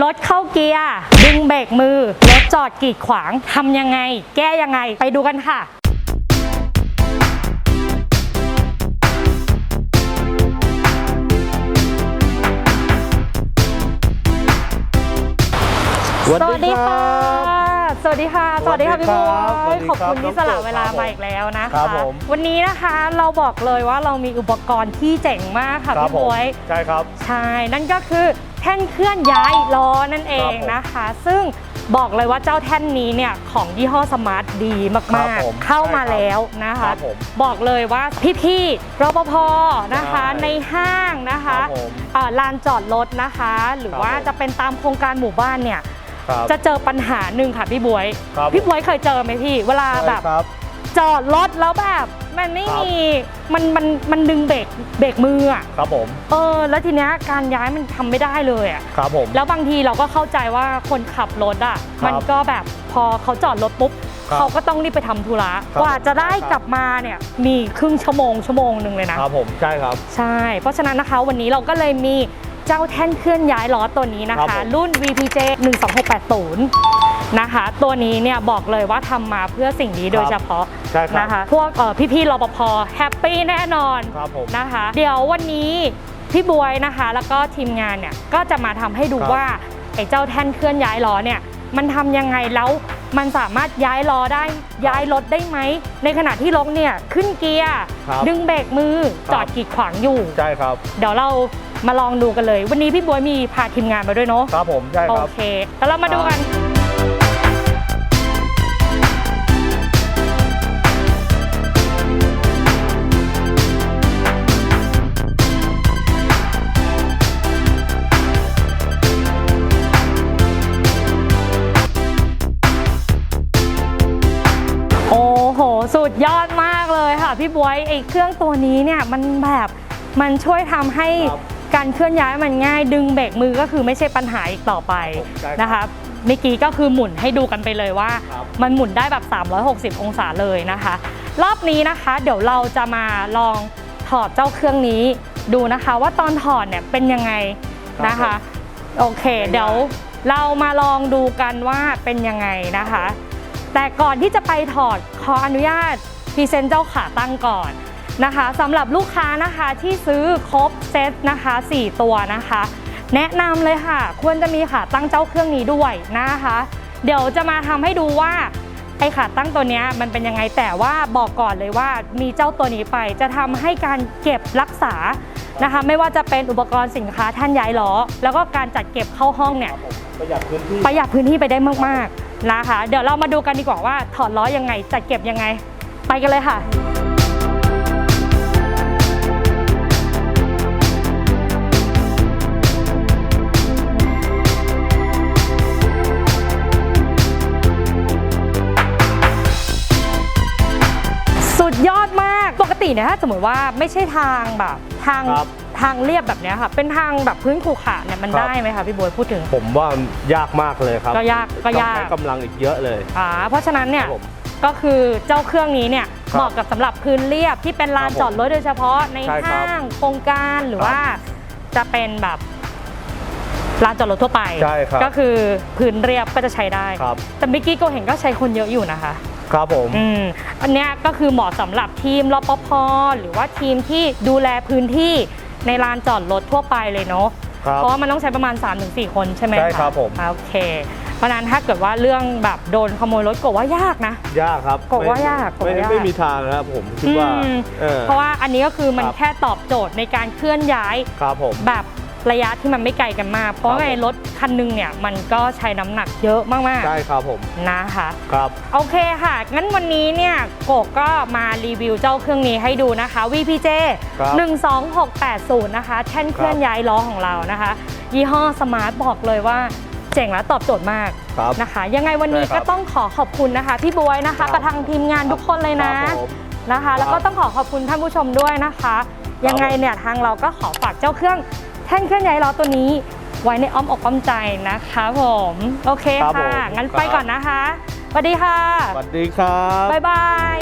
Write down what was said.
รถเข้าเกียร์ ดึงเบรกมือ รถจอดกีดขวางทำยังไง แก้ยังไง ไปดูกันค่ะสวัสดีค่ะ สวัสดีค่ะ สวัสดีค่ะพี่บัวสวัสดีขอบครับคุณที่สละดรเวลาครับมาอีกแล้วนะครัคะบผมวันนี้นะคะเราบอกเลยว่าเรามีอุปกรณ์ที่เจ๋งมากค่ะครับพี่ผมบวยใช่ครับ ใช่ นั่นก็คือ แท่นเคลื่อนย้ายล้อนั่นเองนะคะ ซึ่งบอกเลยว่าเจ้าแท่นนี้เนี่ยของยี่ห้อสมาร์ทดีครัมากบผมๆ เข้ามาใช่ครับแล้วนะครัคะ บผมบอกเลยว่าพี่ๆรปภนะคะใช่ในห้างนะคะครับผมอ่าลานจอดรถนะคะ หรือครับว่าผม จะเป็นตามโครงการหมู่บ้านเนี่ย ครับ จะเจอปัญหาหนึ่งค่ะพี่บวย ครับพี่บวยเคยเจอไหมพี่ เวลาใช่แบบครับ จอดรถแล้วแบบมันไม่ครับ มีมันมันมันดึงเบรกเบรกมืออะครับผมเออ แล้วทีเนี้ยการย้ายมันทำไม่ได้เลยอะครับผม แล้วบางทีเราก็เข้าใจว่าคนขับรถอะครับมันก็แบบพอเขาจอดรถปุ๊บครับเขาก็ต้องรีบไปทำธุระครับ กว่าจะได้ครับกลับมาเนี่ยมีครึ่งชั่วโมงชั่วโมงหนึ่งเลยนะ ครับผมใช่ครับ ใช่ เพราะฉะนั้นนะคะวันนี้เราก็เลยมีเจ้าแท่นเคลื่อนย้ายล้อตัวนี้นะครัคะ บผมรุ่น VPJ 12680 นะคะ ตัวนี้เนี่ยบอกเลยว่าทำมาเพื่อสิ่งนี้โดยเฉพาะ ใช่ครับนะคะ พวกเอ่อพี่ๆรปภแฮปปี้แน่นอนครับผมนะคะ เดี๋ยววันนี้พี่บวยนะคะ แล้วก็ทีมงานเนี่ยก็จะมาทำให้ดูครับ ว่าไอ้เจ้าแท่นเคลื่อนย้ายล้อเนี่ยมันทำยังไงแล้วมันสามารถย้ายล้อได้ย้ายรถได้ไหม ในขณะที่รถเนี่ยขึ้นเกียร์ ครับดึงเบรกมือครับ จอดกีดขวางอยู่ ใช่ครับเดี๋ยวเรามาลองดูกันเลย วันนี้พี่บวยมีพาทีมงานมาด้วยเนาะ ครับผมใช่โอครับ เค แล้วเรามาดูกันโพี่บวยไอ้เครื่องตัวนี้เนี่ยมันแบบมันช่วยทำให้ครับการเคลื่อนย้ายมันง่าย ดึงเบรกมือก็คือไม่ใช่ปัญหาอีกต่อไปครับผมใช่ครับนะคะเมื่อกี้ก็คือหมุนให้ดูกันไปเลยว่า ครับ มันหมุนได้แบบ 360 องศาเลยนะคะ รอบนี้นะคะเดี๋ยวเราจะมาลองถอดเจ้าเครื่องนี้ดูนะคะ ว่าตอนถอดเนี่ยเป็นยังไงนะคะ โอเค เดี๋ยวเรามาลองดูกันว่าเป็นยังไงนะคะ แต่ก่อนที่จะไปถอดขออนุญาต พรีเซนต์เจ้าขาตั้งก่อนนะคะสำหรับลูกค้านะคะที่ซื้อครบเซตนะคะ 4 ตัวนะคะ แนะนำเลยค่ะ ควรจะมีขาตั้งเจ้าเครื่องนี้ด้วยนะคะ เดี๋ยวจะมาทำให้ดูว่าไอ้ขาตั้งตัวเนี้ยมันเป็นยังไงแต่ว่าบอกก่อนเลยว่ามีเจ้าตัวนี้ไปจะทำให้การเก็บรักษานะคะ ไม่ว่าจะเป็นอุปกรณ์สินค้าท่านย้ายล้อ แล้วก็การจัดเก็บเข้าห้องเนี่ยครับผมประหยัดพื้นที่ประหยัดพื้นที่ไปได้มากๆนะคะ เดี๋ยวเรามาดูกันดีกว่าว่าถอดล้อยังไงจัดเก็บยังไง ไปกันเลยค่ะสุดยอดมาก ปกติเนี่ยถ้าสมมติว่าไม่ใช่ทางแบบทางครับ ทางเรียบแบบเนี้ยค่ะ เป็นทางแบบพื้นขรุขระเนี่ยมันครับได้ไหมคะพี่บวยพูดถึง ผมว่ายากมากเลยครับก็ยากก็ยาก ต้องใช้กำลังอีกเยอะเลย อ่าเพราะฉะนั้นเนี่ยครับผม ก็คือเจ้าเครื่องนี้เนี่ยครับเหมาะกับสำหรับพื้นเรียบที่เป็นลานครับผมจอดรถโดยเฉพาะในใช่ครับห้างโครงการหรือครับว่าจะเป็นแบบลานจอดรถทั่วไป ใช่ครับก็คือพื้นเรียบก็จะใช้ได้ ครับ แต่เมื่อกี้ก็เห็นก็ใช้คนเยอะอยู่นะคะ ครับผม อืมอันเนี้ยก็คือเหมาะสำหรับทีมรปภหรือว่าทีมที่ดูแลพื้นที่ในลานจอดรถทั่วไปเลยเนาะครับเพราะว่ามันต้องใช้ประมาณ 3-4 คนใช่ไหมะใช่ครับผม โอเคเพ ราะฉะนั้นถ้าเกิดว่าเรื่องแบบโดนขโมยรถก็ว่ายากนะ ยากครับกบว่ายากกบไม่ว่ายาก ไม่มีทางนะครับผมคิดว่าอืมเออ เพราะว่าอันนี้ก็คือมันครับ แค่ตอบโจทย์ในการเคลื่อนย้าย ครับผม แบบระยะที่มันไม่ไกลกันมาก เพราะครับไงรถคันหนึงเนี่ยมันก็ใช้น้ำหนักเยอะมากใช่ครับผมๆนะคะ ครับ โอเคค่ะ งั้นวันนี้เนี่ยโกกก็มารีวิวเจ้าเครื่องนี้ให้ดูนะคะ VPJ ครับ 12680 นะคะ แท่นเคลื่อนย้ายล้อของเรานะคะ ยี่ห้อสมาร์ทบอกเลยว่า เจ๋งและตอบโจทย์มากครับนะคะ ยังไงวันนี้ใช่ครัก็บต้องขอขอบคุณนะคะ พี่บวยนะคะครับกับทางทีมงานทุกคนเลยนะ ครับผม นะคะครับแล้วก็ต้องขอขอบคุณท่านผู้ชมด้วยนะคะ ยังไงเนี่ยทางเราก็ขอฝากเจ้าเครื่องแท่นเคลื่อนย้ายล้อตัวนี้ ไว้ในอ้อมอกอ้อมใจนะคะผม โอเคครับค่ะผมงั้นครับไปก่อนนะคะสวัสดีค่ะ สวัสดีครับ บ๊ายบาย